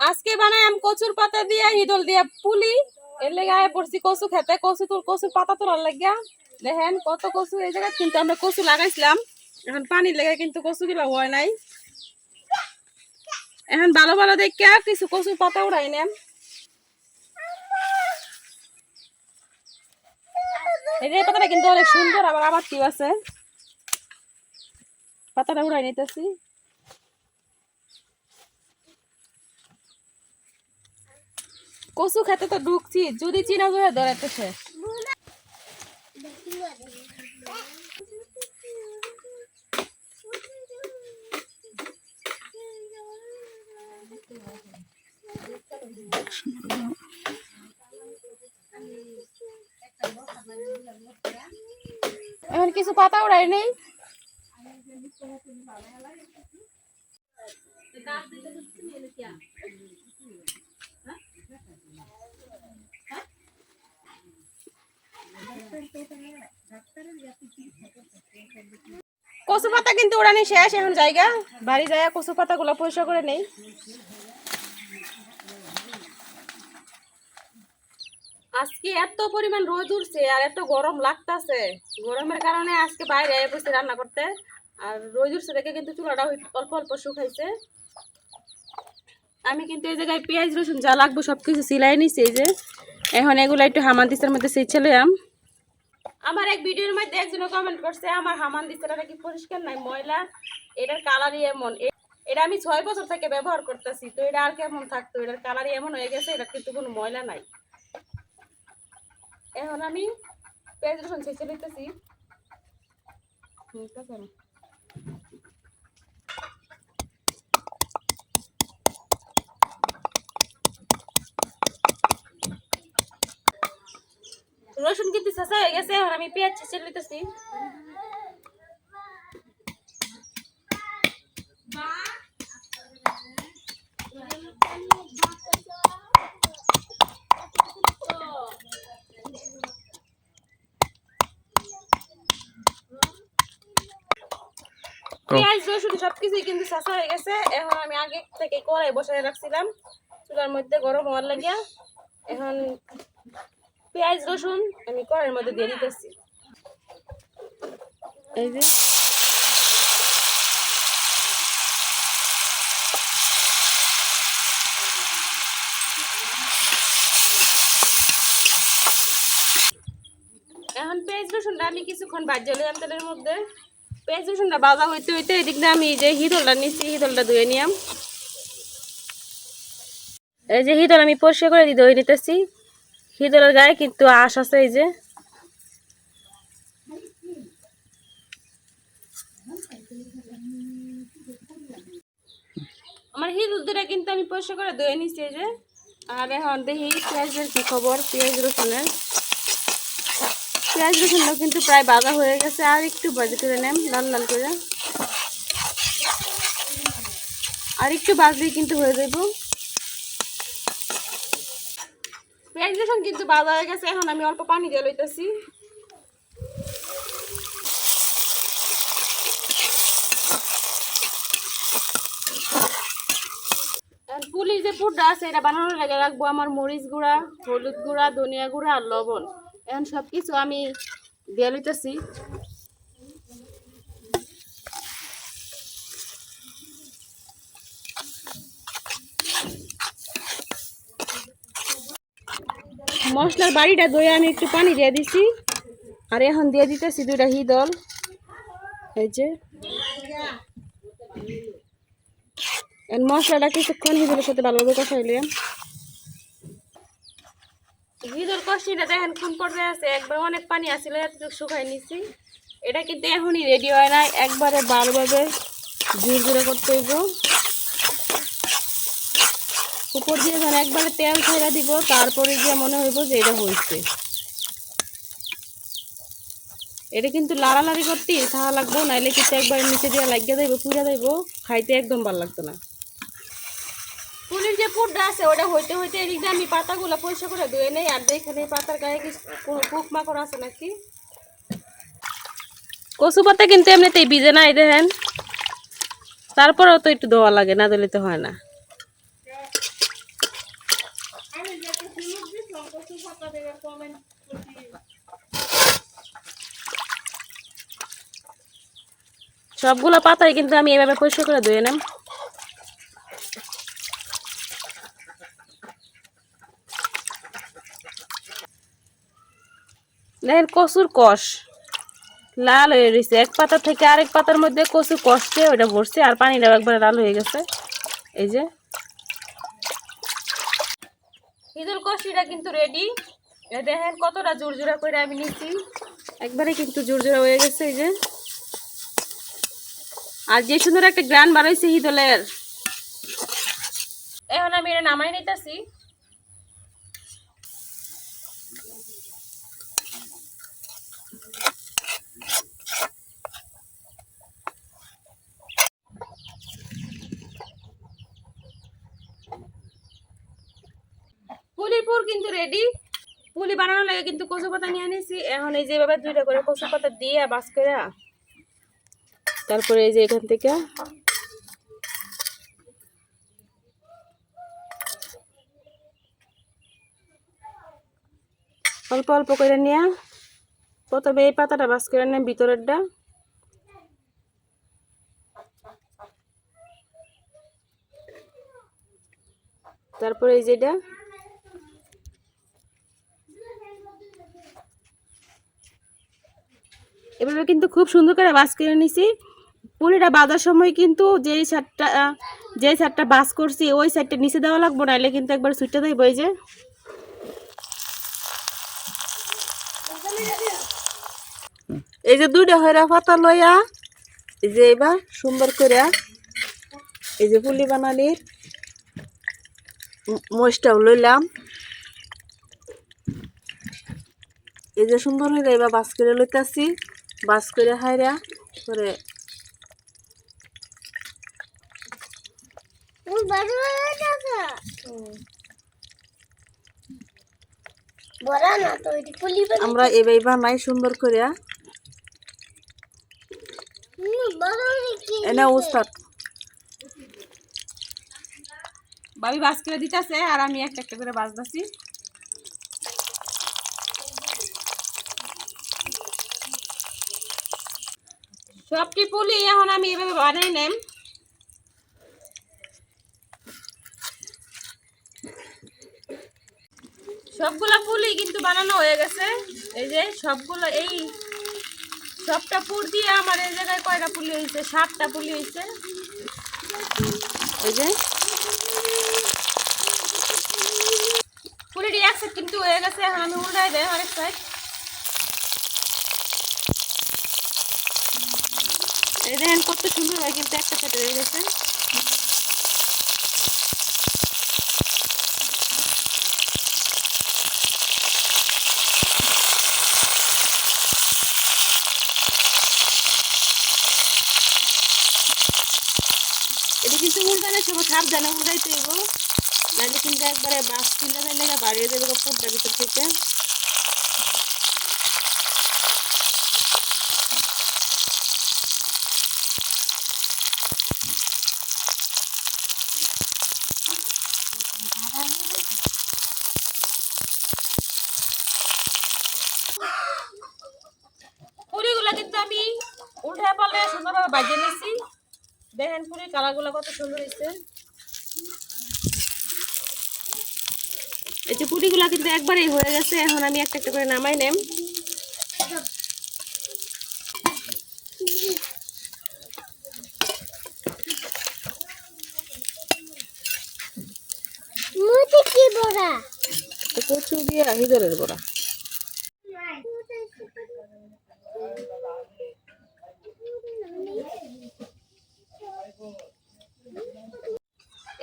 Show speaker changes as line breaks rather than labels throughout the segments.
আজকে বানাই আম কচুর পাতা দিয়ে হিদল দিয়ে পুলি। এর লেগে পড়ছি কচু খেতে। কচু তোর কচুর পাতা তোলার লাগিয়া। দেখেন কত কচু এই জায়গায়। কিন্তু আমরা কচু লাগাইছিলাম। এখন পানির লেগে কিন্তু কচু গুলা হয় নাই। এখন ভালো ভালো দেখে কিছু কচুর পাতা উড়াই নেন। এই পাতাটা কিন্তু অনেক সুন্দর, আবার আবার কি আছে। পাতাটা উড়াই নিতেছি। কচু খেতে তো ঢুকছি যদি চিনা ধরাতে শেষ এখন কিছু পাতা উড়াই নেই। কচু পাতা কিন্তু উড়ানি শেষ এখন জায়গা। বাড়ি যায় কচু পাতাগুলো পরিষ্কার করে নেই। আজকে এত পরিমাণ রোদ উঠছে আর এত গরম লাগতাছে। গরমের কারণে আজকে বাইরে বসে রান্না করতে। আর রোদ উঠছে দেখে কিন্তু চুলাটা অল্প অল্প শুকাইছে। আমি কিন্তু এই জায়গায় পেঁয়াজ, রসুন যা লাগবো সব কিছু সিলাই নিছি এই যে। এখন এগুলো একটু হামাদিসের মধ্যে সেই ছেলে আম আমার এক ভিডিওর মধ্যে একজন কমেন্ট করছে, আমার হামান দিচ্ছে নাকি পরিষ্কার নাই, ময়লা? এটার কালারই এমন। এটা আমি ছয় বছর থেকে ব্যবহার করতেছি, তো এটা আর কেমন থাকতো? এটার কালারই এমন হয়ে গেছে এটা কিন্তু কোনো ময়লা নাই। এখন আমি পেঁয়াজ রসুন ছেঁচে নিতেছি ঠিক তা করো। রসুন কিন্তু শেষা হয়ে গেছে এখন আমি পেঁয়াজ ছেঁচে নিতেছি পেঁয়াজ রসুন সবকিছুই কিন্তু শেষা হয়ে গেছে এখন আমি আগে থেকে কড়াই বসায় রাখছিলাম চুলার মধ্যে গরম হওয়ার লাগিয়া এখন পেঁয়াজ রসুন আমি কড়াইয়ের মধ্যে দিয়ে দিতেছি। এই যে। এখন পেঁয়াজ রসুনটা আমি কিছুক্ষণ ভাজ্য নিলাম তেলের মধ্যে। পেঁয়াজ রসুনটা বাজা হইতে হইতে এদিক দিয়ে আমি যে হিদলটা নিচ্ছি হিদলটা ধুয়ে নিলাম এই যে হিদল আমি পরিষ্কার করে দিয়ে ধুয়ে নিতেছি। হিদলের গায়ে কিন্তু আশ আছে, এই যে। আমার হিদুল দুটা কিন্তু আমি পরিষ্কার করে ধুয়ে এই যে। আর এখন দেখি পেঁয়াজের কি খবর, পেঁয়াজ রসুনের। পেঁয়াজ রসুনটা কিন্তু প্রায় বাজা হয়ে গেছে, আর একটু বাজে করে নেন লাল লাল করে। আর একটু বাজলেই কিন্তু হয়ে যাইব। রসুন কিন্তু বাজা হয়ে গেছে, এখন আমি অল্প পানি দিয়ে লইতেছি। পুলিশ যে পুরটা আছে, এটা বানানোর লাগে রাখব আমার মরিচ গুঁড়া, হলুদ গুঁড়া, ধনিয়া গুঁড়া আর লবণ। এখন সব কিছু আমি দিয়ে লইতেছি। মশলার বাড়িটা দই আমি একটু পানি দিয়ে দিছি। আর এখন দিয়ে দিতেছি দুইটা হিদল এই যে। মশলাটা কিছুক্ষণ হিদলের সাথে ভালোভাবে কষাইলে হিদল কষিটা দেখেন কোন পর্যায়ে আছে। একবার অনেক পানি আসছিল এতটুকু শুকাই নিছি। এটা কিন্তু এখনই রেডি হয় না একবারে ভালোভাবে জোর জোরে করতে হইব। উপর দিয়ে যখন একবারে তেল ছেড়ে দিব তারপরে গিয়ে মনে হইব যে এটা হয়েছে এটা কিন্তু লাড়ালাড়ি করতে থাকা লাগবো নাইলে কিন্তু একবার নিচে দিয়ে লাগিয়ে দেবো পুড়ে দেবো খাইতে একদম ভালো লাগতো না। ফুলের যে পুরটা আছে ওটা হইতে হইতে এদিক দিয়ে আমি পাতাগুলো পরিষ্কার করে ধুয়ে নেই আর এখানে পাতার গায়ে কি কোনো পোক মাকড় আছে নাকি? কচু পাতা কিন্তু এমনিতেই ভিজে না এই দেখেন। তারপরেও তো একটু ধোয়া লাগে না দিলে তো হয় না কচু কমেন্ট সবগুলো পাতাই কিন্তু আমি এভাবে পরিষ্কার করে ধুয়ে নেব দেখেন কচুর কষ। লাল হয়ে রয়েছে এক পাতা থেকে আরেক পাতার মধ্যে কচু কষছে ওইটা ভরছে, আর পানিটাও একবারে লাল হয়ে গেছে। এই যে। ঈদুল কষিটা কিন্তু রেডি দেখেন কতটা জোরজোড়া করে আমি নিচ্ছি একবারে কিন্তু জোরজোড়া হয়ে গেছে এই যে। আর যে সুন্দর একটা গ্রান বাড়াইছে হিদলের এখন আমি এটা নামাই নিতেছি। পুলির পুর কিন্তু রেডি পুলি বানানোর লাগে কিন্তু কচু পাতা নিয়ে আনিছি। এখন এই যেভাবে দুইটা করে কচু পাতা দিয়ে বাস করে তারপরে এই যে এখান থেকে অল্প অল্প করে নিয়ে প্রথমে এই পাতাটা বাস করে নেন ভিতরেরটা। তারপরে এই যেটা এভাবে কিন্তু খুব সুন্দর করে বাস করে নিছি। পুরিটা বাঁধার সময় কিন্তু যেই সারটা যেই সারটা বাস করছি, ওই সাইডটা নিচে দেওয়া লাগবো না এলে কিন্তু একবার সুইটটা দেয় বই যে।
এই যে দুইটা হইরা পাতা লইয়া, এই যে এবার সুন্দর করে এই যে পুলি বানানির মরিচটাও লইলাম। এই যে সুন্দর হইরা এবার বাস করে লইতাছি। বাস করে হাইরা করে আমরা এবার বানাই সুন্দর করে এনে উস্তাদ
বাবি বাস করে দিতেছে আর আমি একটা একটা করে বাজতেছি সবটি পুলি? এখন আমি এভাবে বানাই নেম। সবগুলা পুলি কিন্তু বানানো হয়ে গেছে। এই যে সবগুলো, এই সবটা পুর দিয়ে আমার এই জায়গায় কয়টা পুলি হয়েছে? সাতটা পুলি হয়েছে। এই যে। পুলিটি এক কিন্তু হয়ে গেছে, এখন আমি উল্টাই দেয় আরেক সাইড এই দেখেন কত সুন্দর হয় কিন্তু একটা হয়ে গেছে। এটা কিন্তু উল্টানোর সময় সাবধানে উল্টাইতে হইব। নাহলে কিন্তু একবারে বাস তুলে দিলে বাড়িয়ে দেবে পুরটা ভিতর থেকে পুরিগুলো কিন্তু আমি উল্টে পাল্টে সুন্দরভাবে বাজিয়ে নিয়েছি দেখেন পুরি কালারগুলো কত সুন্দর হয়েছে। এই যে পুরিগুলো কিন্তু একবারেই হয়ে গেছে এখন আমি একটা একটা করে নামাই নেম।
কচু দিয়ে হিদরের বড়া।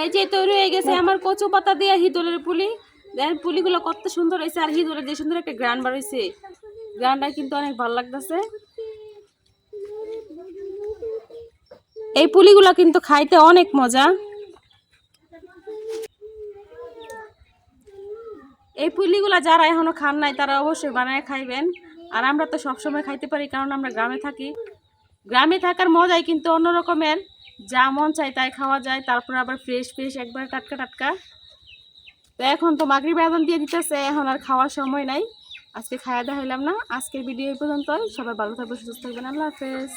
এই যে তৈরি হয়ে গেছে আমার কচু পাতা দিয়ে হিদলের পুলি। দেখেন পুলিগুলো কত সুন্দর হয়েছে আর হিদলের যে সুন্দর একটা গ্রান বার হয়েছে গ্রানটা কিন্তু অনেক ভালো লাগতেছে। এই পুলিগুলো কিন্তু খাইতে অনেক মজা। এই পুলিগুলা যারা এখনও খান নাই তারা অবশ্যই বানায় খাইবেন। আর আমরা তো সবসময় খাইতে পারি কারণ আমরা গ্রামে থাকি। গ্রামে থাকার মজাই কিন্তু অন্য রকমের। যা মন চাই তাই খাওয়া যায়, তারপর আবার ফ্রেশ ফ্রেশ একবার টাটকা টাটকা। তো এখন তো মাগরি বেদন দিয়ে দিতেছে, এখন আর খাওয়ার সময় নাই। আজকে খাওয়া দাওয়া হইলাম না, আজকের ভিডিও এই পর্যন্ত সবাই ভালো থাকবে সুস্থ থাকবেন।
আল্লাহ হাফেজ।